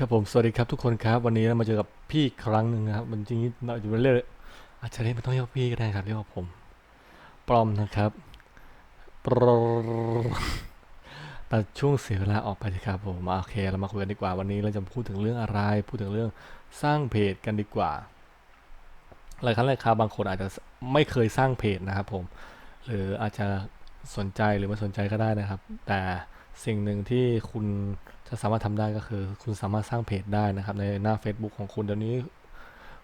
ครับผมสวัสดีครับทุกคนครับวันนี้เรามาเจอกับพี่ครั้งหนึ่งนะครับมันจริงๆเราจะเรียกอาจจะเรียกไม่ต้องเรียกพี่ก็ได้ครับเรียกว่าผมปลอมนะครับปรตัดช่วงเสียเวลาออกไปสิครับผมโอเคเรามาคุยกันดีกว่าวันนี้เราจะพูดถึงเรื่องอะไร พูดถึงเรื่องสร้างเพจกันดีกว่าหลายครั้งหลายคราบางคนอาจจะไม่เคยสร้างเพจนะครับผม หรืออาจจะสนใจหรือไม่สนใจก็ได้นะครับ แต่ สิ่งหนึ่งที่คุณจะสามารถทำได้ก็คือ คุณสามารถสร้างเพจได้นะครับ ในหน้า Facebook ของคุณเดี๋ยวนี้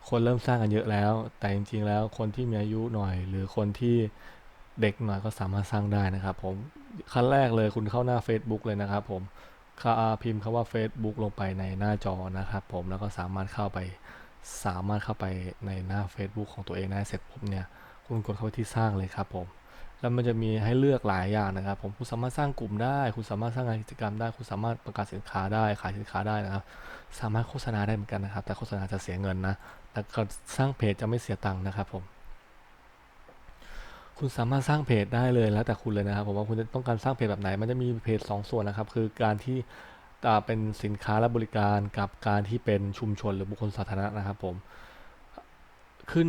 คนเริ่มสร้างกันเยอะแล้ว แต่จริงๆแล้วคนที่มีอายุหน่อย หรือคนที่เด็กหน่อยก็สามารถสร้างได้นะครับ ผมขั้นแรกเลยคุณเข้าหน้า Facebook เลยนะครับ ผมค่าพิมพ์คำว่า Facebook ลงไปในหน้าจอนะครับ ผมแล้วก็สามารถเข้าไปสามารถเข้าไปในหน้า Facebook ของตัวเองได้เสร็จปุ๊บเนี่ย คุณกดเข้าไปที่สร้างเลยครับผม แล้วมันจะมีให้เลือกหลายอย่างนะครับ ผมคุณสามารถสร้างกลุ่มได้ คุณสามารถสร้างงานกิจกรรมได้ คุณสามารถประกาศสินค้าได้ ขายสินค้าได้นะครับ สามารถโฆษณาได้เหมือนกันนะครับ แต่โฆษณาจะเสียเงินนะแต่ก็สร้างเพจจะไม่เสียตังค์นะครับ ผม คุณสามารถสร้างเพจได้เลยแล้วแต่คุณเลยนะครับ ผมว่าคุณจะต้องการสร้างเพจแบบไหน มันจะมีเพจสองส่วนนะครับ คือการที่อ่าเป็นสินค้าและบริการกับการที่เป็นชุมชนหรือบุคคลสาธารณะนะครับ ผม ขึ้น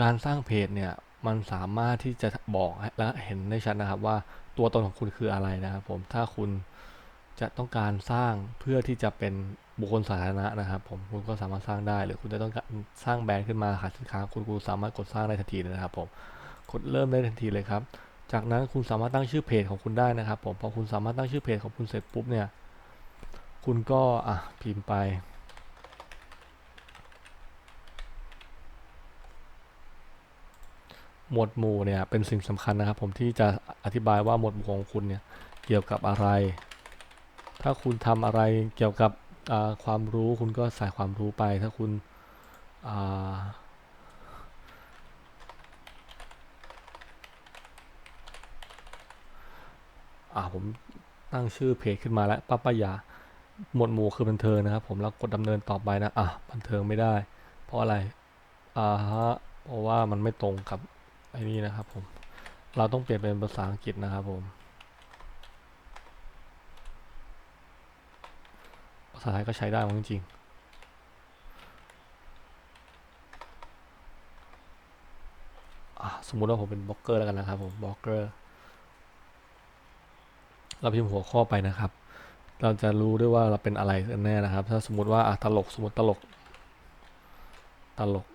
การสร้างเพจเนี่ยมันสามารถที่จะบอกและเห็นได้ชัดนะครับว่าตัวตนของคุณคืออะไรนะครับผมถ้าคุณจะต้องการสร้างเพื่อที่จะเป็นบุคคลสาธารณะนะครับ ผมคุณก็สามารถสร้างได้ หรือคุณจะต้องการสร้างแบรนด์ขึ้นมาขายสินค้าคุณคุณสามารถกดสร้างได้ทันทีเลยนะครับ ผมกดเริ่มได้ทันทีเลยครับ จากนั้นคุณสามารถตั้งชื่อเพจของคุณได้นะครับ ผมพอคุณสามารถตั้งชื่อเพจของคุณเสร็จปุ๊บเนี่ย คุณก็อะพิมพ์ไป หมวดหมู่เนี่ยเป็นสิ่งสำคัญนะครับผมที่จะอธิบายว่าหมวดหมู่ของคุณเนี่ยเกี่ยวกับอะไร ถ้าคุณทำอะไรเกี่ยวกับความรู้คุณก็ใส่ความรู้ไป ถ้าคุณอ่าผมตั้งชื่อเพจขึ้นมาแล้วป้าปายาหมวดหมู่คือบันเทิงนะครับ ผมแล้วกดดำเนินต่อไปนะอะบันเทิงไม่ได้ เพราะอะไรอ่าฮะเพราะว่ามันไม่ตรงกับ อ้นี่นะครับผมเราต้องเปลี่ยนเป็นภาษาอังกฤษนะครับผม ภาษาไทยก็ใช้ได้จริงๆสมมุติว่าผมเป็นบล็อกเกอร์แล้วกันนะครับผมบล็อกเกอร์เราพิมพ์หัวข้อไปนะครับ เราจะรู้ด้วยว่าเราเป็นอะไรกันแน่นะครับ ถ้าสมมติว่าตลกสมมติตลก ตลก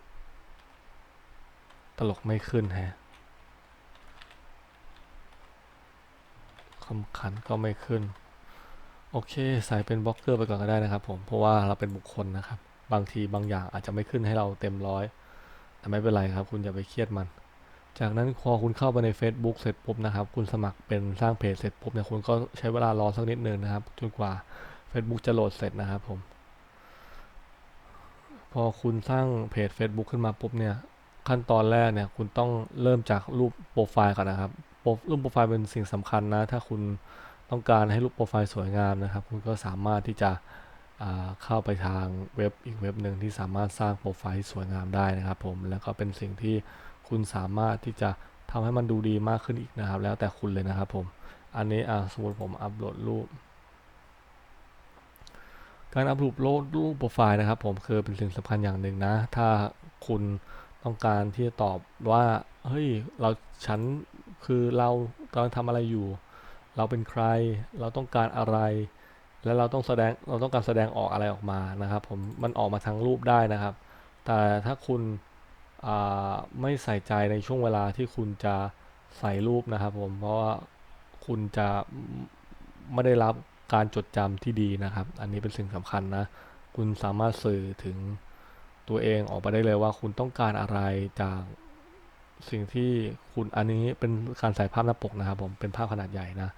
ลกไม่ขึ้นแฮะคำขันก็ไม่ขึ้น โอเค ใส่เป็นบล็อกเกอร์ไปก่อนก็ได้นะครับผม เพราะว่าเราเป็นบุคคลนะครับ บางทีบางอย่างอาจจะไม่ขึ้นให้เราเต็มร้อย แต่ไม่เป็นไรครับ คุณอย่าไปเครียดมัน จากนั้นพอคุณเข้าไปใน Facebook เสร็จปุ๊บนะครับ คุณสมัครเป็นสร้างเพจเสร็จปุ๊บเนี่ย คุณก็ใช้เวลารอสักนิดนึงนะครับ จนกว่า Facebook จะโหลดเสร็จนะครับผม พอคุณสร้างเพจ Facebook ขึ้นมาปุ๊บเนี่ย ขั้นตอนแรกเนี่ยคุณต้องเริ่มจากรูปโปรไฟล์ก่อนนะครับรูปโปรไฟล์เป็นสิ่งสำคัญนะถ้าคุณต้องการให้รูปโปรไฟล์สวยงามนะครับ คุณก็สามารถที่จะเข้าไปทางเว็บอีกเว็บหนึ่งที่สามารถสร้างโปรไฟล์ที่สวยงามได้นะครับ ผมแล้วก็เป็นสิ่งที่คุณสามารถที่จะทำให้มันดูดีมากขึ้นอีกนะครับ แล้วแต่คุณเลยนะครับผมอันนี้สมมติผมอัปโหลดรูป การอัปโหลดรูปโปรไฟล์นะครับ ผมคือเป็นสิ่งสำคัญอย่างหนึ่งนะ ถ้าคุณ ต้องการที่จะตอบว่า เฮ้ย เราฉันคือเรากำลังทำอะไรอยู่ เราเป็นใคร เราต้องการอะไร และเราต้องแสดง เราต้องการแสดงออกอะไรออกมานะครับ ผม มันออกมาทางรูปได้นะครับ แต่ถ้าคุณไม่ใส่ใจในช่วงเวลาที่คุณจะใส่รูปนะครับผม เพราะว่าคุณจะไม่ได้รับการจดจำที่ดีนะครับ อันนี้เป็นสิ่งสำคัญนะ คุณสามารถสื่อถึง ตัวเองออกไปได้เลยว่าคุณต้องการอะไรจากสิ่งที่คุณอันนี้เป็นการใส่ภาพหน้าปกนะครับผมเป็นภาพขนาดใหญ่นะ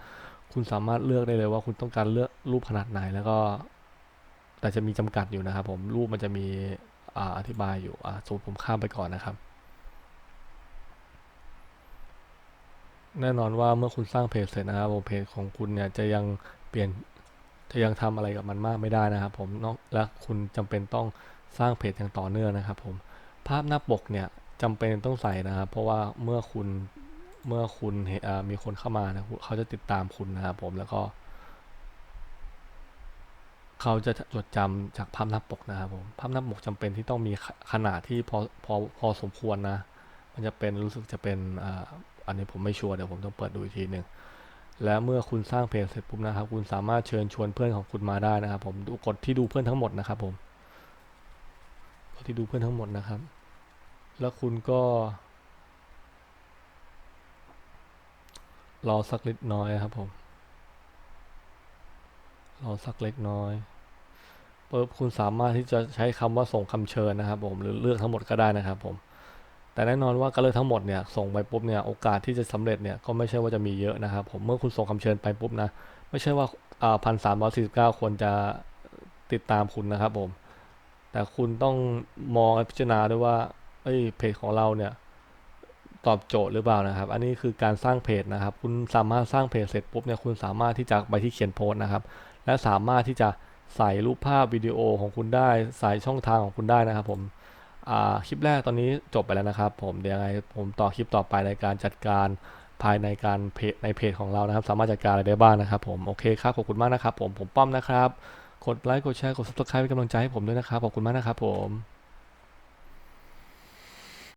คุณสามารถเลือกได้เลยว่าคุณต้องการเลือกรูปขนาดไหนแล้วก็ แต่จะมีจำกัดอยู่นะครับผมรูปมันจะมีออธิบายอยู่สมมติผมข้ามไปก่อนนะครับ แน่นอนว่าเมื่อคุณสร้างเพจเสร็จนะครับผมเพจของคุณเนี่ยจะยังเปลี่ยนจะยังทำอะไรกับมันมากไม่ได้นะครับผมนอกและคุณจำเป็นต้อง สร้างเพจอย่างต่อเนื่องนะครับผมภาพหน้าปกเนี่ยจำเป็นต้องใส่นะครับ เพราะว่าเมื่อคุณเมื่อคุณมีคนเข้ามานะเขาจะติดตามคุณนะครับผมแล้วก็ เขาจะจดจำจากภาพหน้าปกนะครับผมภาพหน้าปกจำเป็นที่ต้องมีขนาดที่พอพอพอสมควรนะ มันจะเป็นรู้สึกจะเป็นอันนี้ผมไม่ชัวร์เดี๋ยวผมต้องเปิดดูอีกทีหนึ่งและเมื่อคุณสร้างเพจเสร็จปุ๊บนะครับ คุณสามารถเชิญชวนเพื่อนของคุณมาได้นะครับ ผมดูกดที่ดูเพื่อนทั้งหมดนะครับผม ที่ดูเพื่อนทั้งหมดนะครับ แล้วคุณก็ รอสักเล็กน้อยครับผม รอสักเล็กน้อยปุ๊บคุณสามารถที่จะใช้คำว่าส่งคำเชิญนะครับผมหรือเลือกทั้งหมดก็ได้นะครับผม แต่แน่นอนว่าการเลือกทั้งหมดเนี่ยส่งไปปุ๊บเนี่ยโอกาสที่จะสำเร็จเนี่ยก็ไม่ใช่ว่าจะมีเยอะนะครับผมเมื่อคุณส่งคำเชิญไปปุ๊บนะไม่ใช่ว่าพันสามร้อยสี่สิบเก้าคนจะติดตามคุณนะครับผม แต่คุณต้องมองพิจารณาด้วยว่าเอ้ยเพจของเราเนี่ยตอบโจทย์หรือเปล่านะครับ อันนี้คือการสร้างเพจนะครับ คุณสามารถสร้างเพจเสร็จปุ๊บเนี่ยคุณสามารถที่จะไปที่เขียนโพสต์นะครับ และสามารถที่จะใส่รูปภาพวิดีโอของคุณได้ ใส่ช่องทางของคุณได้นะครับ ผมคลิปแรกตอนนี้จบไปแล้วนะครับ ผมเดี๋ยวยังไงผมต่อคลิปต่อไปในการจัดการภายในการเพจในเพจของเรานะครับ สามารถจัดการอะไรได้บ้างนะครับ ผมโอเคครับขอบคุณมากนะครับ ผมผมป้อมนะครับ กดไลค์ กดแชร์ กด subscribe เป็นกำลังใจให้ผมด้วยนะครับ ขอบคุณมากนะครับผม